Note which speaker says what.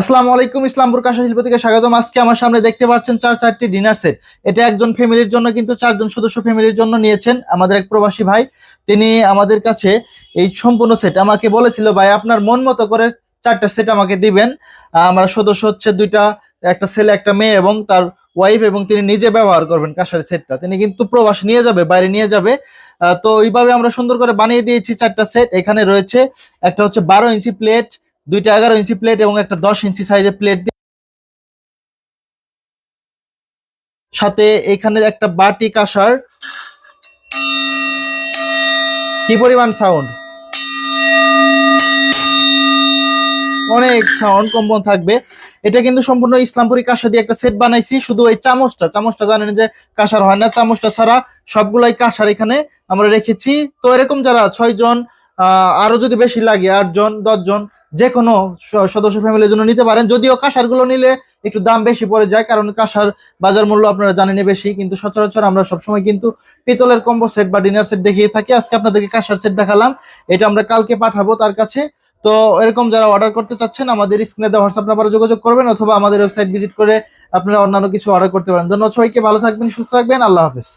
Speaker 1: আসসালামু আলাইকুম ইসলামপুর কাঁসা শিল্প থেকে স্বাগতম। আজকে আমার সামনে দেখতে পাচ্ছেন চার, চারটি ডিনার সেট এটা একজন ফ্যামিলির জন্য কিন্তু চারজন সদস্য ফ্যামিলির জন্য নিয়েছেন আমাদের এক প্রবাসী ভাই। তিনি আমাদের কাছে এই সম্পূর্ণ সেট আমাকে বলেছিল, ভাই, আপনার মন মতো করে চারটা সেট আমাকে দিবেন। আমার সদস্য হচ্ছে দুইটা, একটা ছেলে, একটা মেয়ে এবং তার ওয়াইফ এবং তিনি নিজে ব্যবহার করবেন কাঁসার সেটটা তিনি কিন্তু প্রবাস নিয়ে যাবে, বাইরে নিয়ে যাবে। তো ওইভাবে আমরা সুন্দর করে বানিয়ে দিয়েছি চারটা সেট এখানে রয়েছে একটা হচ্ছে বারো ইঞ্চি প্লেট দুইটা এগারো ইঞ্চি প্লেট এবং একটা দশ ইঞ্চি সাইজের প্লেট দিয়ে সাথে এখানে একটা বাটি কাঁসার। কি পরিমাণ সাউন্ড অনেক সাউন্ড কম্পন থাকবে। এটা কিন্তু সম্পূর্ণ ইসলামপুরি কাঁসা দিয়ে একটা সেট বানাইছি। শুধু এই চামচটা চামচটা জানেন যে কাঁসার হয় না। চামচটা ছাড়া সবগুলাই কাঁসার এখানে আমরা রেখেছি। তো এরকম যারা ছয় জন আহ, আরও যদি বেশি লাগে আট জন দশ জন যে কোনো সদস্য ফ্যামিলির জন্য নিতে পারেন। যদিও কাঁসারগুলো নিলে একটু দাম বেশি পড়ে যায়, কারণ কাঁসার বাজার মূল্য আপনারা জানেনই বেশি, কিন্তু সচরাচর আমরা সবসময় কিন্তু পিতলের কম্বো সেট বা ডিনার সেট দেখিয়ে থাকি। আজকে আপনাদেরকে কাঁসার সেট দেখালাম, এটা আমরা কালকে পাঠাবো তার কাছে। তো এরকম যারা অর্ডার করতে চাচ্ছেন, আমাদের স্ক্রিনে দেওয়া হোয়াটসঅ্যাপ নাম্বারে যোগাযোগ করবেন, অথবা আমাদের ওয়েবসাইট ভিজিট করে আপনারা অন্যান্য কিছু অর্ডার করতে পারেন। ধন্যবাদ সবাইকে, ভালো থাকবেন, সুস্থ থাকবেন, আল্লাহ হাফেজ।